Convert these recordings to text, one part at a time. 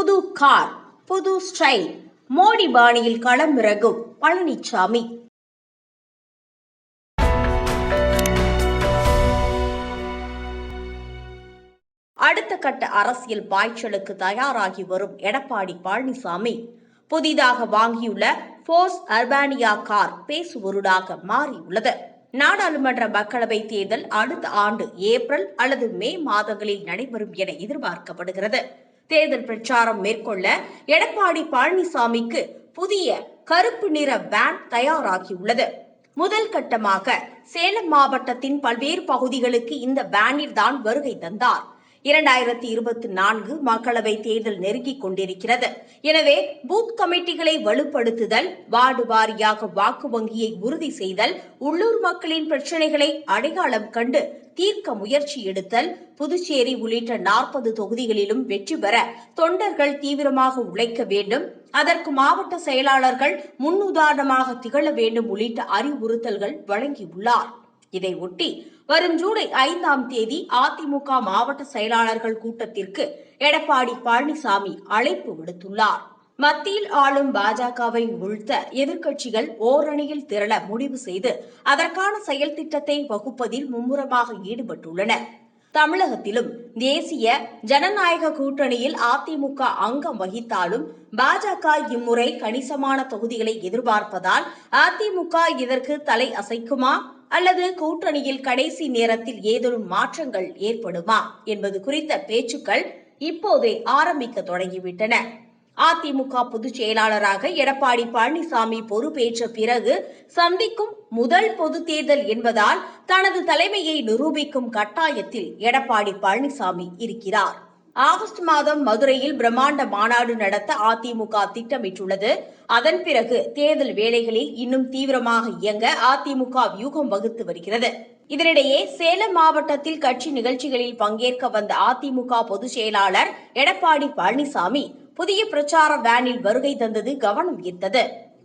புது கார் புது ஸ்டைல். மோடி பாணியில் களமிறங்கும் பழனிசாமி அடுத்த கட்ட அரசியல் பாய்ச்சலுக்கு தயாராகி வரும் எடப்பாடி பழனிசாமி. புதிதாக வாங்கியுள்ள போர்ஸ் அர்பானியா கார் பேசுபொருளாக மாறியுள்ளது. நாடாளுமன்ற மக்களவைத் தேர்தல் அடுத்த ஆண்டு ஏப்ரல் அல்லது மே மாதங்களில் நடைபெறும் என எதிர்பார்க்கப்படுகிறது. தேர்தல் பிரச்சாரம் மேற்கொள்ள எடப்பாடி பழனிசாமிக்கு புதிய கருப்பு நிற வேன் தயாராகியுள்ளது. முதல் கட்டமாக சேலம் மாவட்டத்தின் பல்வேறு பகுதிகளுக்கு இந்த வேனில் தான் வருகை தந்தார். இரண்டாயிரத்தி இருபத்தி நான்கு மக்களவை தேர்தல் நெருங்கிக் கொண்டிருக்கிறது. எனவே பூத் கமிட்டிகளை வலுப்படுத்துதல் வார்டு வாரியாக வாக்கு வங்கியை உறுதி செய்தல் உள்ளூர் மக்களின் பிரச்சினைகளை அடையாளம் கண்டு தீர்க்க முயற்சி எடுத்தல் புதுச்சேரி உள்ளிட்ட நாற்பது தொகுதிகளிலும் வெற்றி பெற தொண்டர்கள் தீவிரமாக உழைக்க வேண்டும். அதற்கு மாவட்ட செயலாளர்கள் முன்னுதாரணமாக திகழ வேண்டும் உள்ளிட்ட அறிவுறுத்தல்கள் வழங்கியுள்ளார். இதை ஒட்டி வரும் ஜூலை ஐந்தாம் தேதி அதிமுக மாவட்ட செயலாளர்கள் கூட்டத்திற்கு எடப்பாடி பழனிசாமி அழைப்பு விடுத்துள்ளார். மத்தியில் ஆளும் பாஜகவை வீழ்த்த எதிர்க்கட்சிகள் ஓரணியில் திரள முடிவு செய்து அதற்கான செயல் திட்டத்தை வகுப்பதில் மும்முரமாக ஈடுபட்டுள்ளன. தமிழகத்திலும் தேசிய ஜனநாயக கூட்டணியில் அதிமுக அங்கம் வகித்தாலும் பாஜக இம்முறை கணிசமான தொகுதிகளை எதிர்பார்ப்பதால் அதிமுக இதற்கு தலை அசைக்குமா? அல்லது கூட்டணியில் கடைசி நேரத்தில் ஏதேனும் மாற்றங்கள் ஏற்படுமா? என்பது குறித்த பேச்சுக்கள் இப்போதே ஆரம்பிக்க தொடங்கிவிட்டன. அதிமுக பொதுச் செயலாளராக எடப்பாடி பழனிசாமி பொறுப்பேற்ற பிறகு சந்திக்கும் முதல் பொது தேர்தல் என்பதால் தனது தலைமையை நிரூபிக்கும் கட்டாயத்தில் எடப்பாடி பழனிசாமி இருக்கிறார். ஆகஸ்ட் மாதம் மதுரையில் பிரம்மாண்ட மாநாடு நடத்த அதிமுக திட்டமிட்டுள்ளது. அதன் பிறகு தேர்தல் வேலைகளில் இன்னும் தீவிரமாக இயங்க அதிமுக வியூகம் வகுத்து வருகிறது. இதனிடையே சேலம் மாவட்டத்தில் கட்சி நிகழ்ச்சிகளில் பங்கேற்க வந்த அதிமுக பொதுச் செயலாளர் எடப்பாடி பழனிசாமி புதிய பிரச்சார வேனில் வருகை தந்தது கவனம் ஈர்த்தது.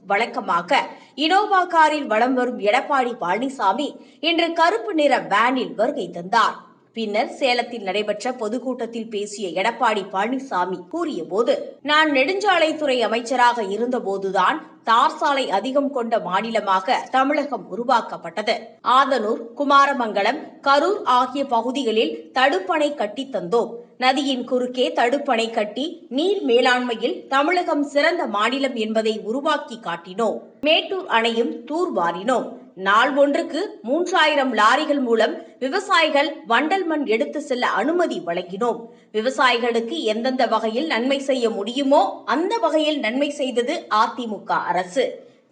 வழக்கமாக இனோவா காரில் வலம் வரும் எடப்பாடி பழனிசாமி இன்று கருப்பு நிற வேனில் வருகை தந்தார். பின்னர் சேலத்தில் நடைபெற்ற பொதுக்கூட்டத்தில் பேசிய எடப்பாடி பழனிசாமி கூறியபோது நான் நெடுஞ்சாலைத்துறை அமைச்சராக இருந்தபோதுதான் தார் சாலை அதிகம் கொண்ட மாநிலமாக தமிழகம் உருவாக்கப்பட்டது. ஆதனூர் குமாரமங்கலம் கரூர் ஆகிய பகுதிகளில் தடுப்பணை கட்டி தந்தோம். நதியின் குறுக்கே தடுப்பணை கட்டி நீர் மேலாண்மையில் தமிழகம் சிறந்த மாநிலம் என்பதை உருவாக்கி காட்டினோம். மேட்டூர் அணையும் தூர்வாரினோம் நாள் ஒன்றுக்கு மூன்றாயிரம் லாரிகள் மூலம் விவசாயிகள் வண்டல் மண் எடுத்து செல்ல அனுமதி வழங்கினோம். விவசாயிகளுக்கு எந்தெந்த வகையில் நன்மை செய்ய முடியுமோ அந்த வகையில் நன்மை செய்தது அதிமுக அரசு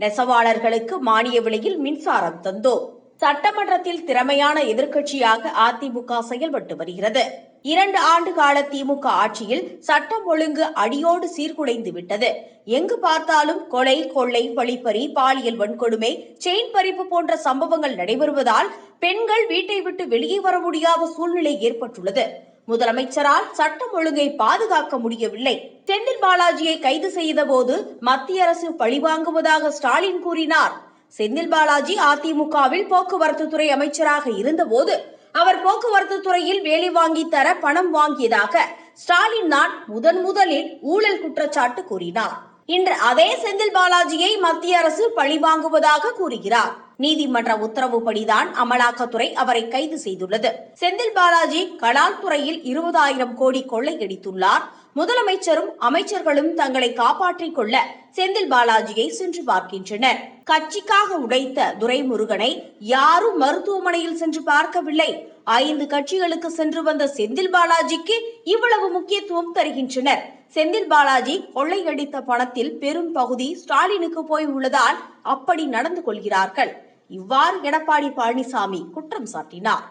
நெசவாளர்களுக்கு மானிய விலையில் மின்சாரம் தந்தோம் சட்டமன்றத்தில் திறமையான எதிர்க்கட்சியாக அதிமுக செயல்பட்டு வருகிறது. இரண்டு ஆண்டு கால திமுக ஆட்சியில் சட்டம் ஒழுங்கு அடியோடு சீர்குலைந்து விட்டது. எங்கு பார்த்தாலும் கொலை கொள்ளை வழிப்பறி பாலியல் வன்கொடுமை செயின் பறிப்பு போன்ற சம்பவங்கள் நடைபெறுவதால் பெண்கள் வீட்டை விட்டு வெளியே வர முடியாத சூழ்நிலை ஏற்பட்டுள்ளது. முதலமைச்சரால் சட்டம் ஒழுங்கை பாதுகாக்க முடியவில்லை. செந்தில் பாலாஜியை கைது செய்தபோது மத்திய அரசு பழிவாங்குவதாக ஸ்டாலின் கூறினார். செந்தில் பாலாஜி அதிமுகவில் போக்குவரத்து துறை அமைச்சராக இருந்தபோது அவர் போக்குவரத்து துறையில் வேலை வாங்கி தர பணம் வாங்கியதாக ஸ்டாலின் தான் முதன் முதலில் ஊழல் குற்றச்சாட்டு கூறினார். இன்று அதே செந்தில் பாலாஜியை மத்திய அரசு பழிவாங்குவதாக கூறுகிறார். நீதிமன்ற உத்தரவுப்படிதான் அமலாக்கத்துறை அவரை கைது செய்துள்ளது. செந்தில் பாலாஜி கலால் துறையில் இருபதாயிரம் கோடி கொள்ளையடித்துள்ளார். முதலமைச்சரும் அமைச்சர்களும் தங்களை காப்பாற்றிக் கொள்ள செந்தில் பாலாஜியை சென்று பார்க்கின்றனர். கட்சிக்காக உடைத்த துரைமுருகனை யாரும் மருத்துவமனையில் சென்று பார்க்கவில்லை. ஐந்து கட்சிகளுக்கு சென்று வந்த செந்தில் பாலாஜிக்கு இவ்வளவு முக்கியத்துவம் தருகின்றனர். செந்தில் பாலாஜி கொள்ளையடித்த பணத்தில் பெரும் பகுதி ஸ்டாலினுக்கு போய் உள்ளதால் அப்படி நடந்து கொள்கிறார்கள். இவ்வாறு எடப்பாடி பழனிசாமி குற்றம் சாட்டினார்.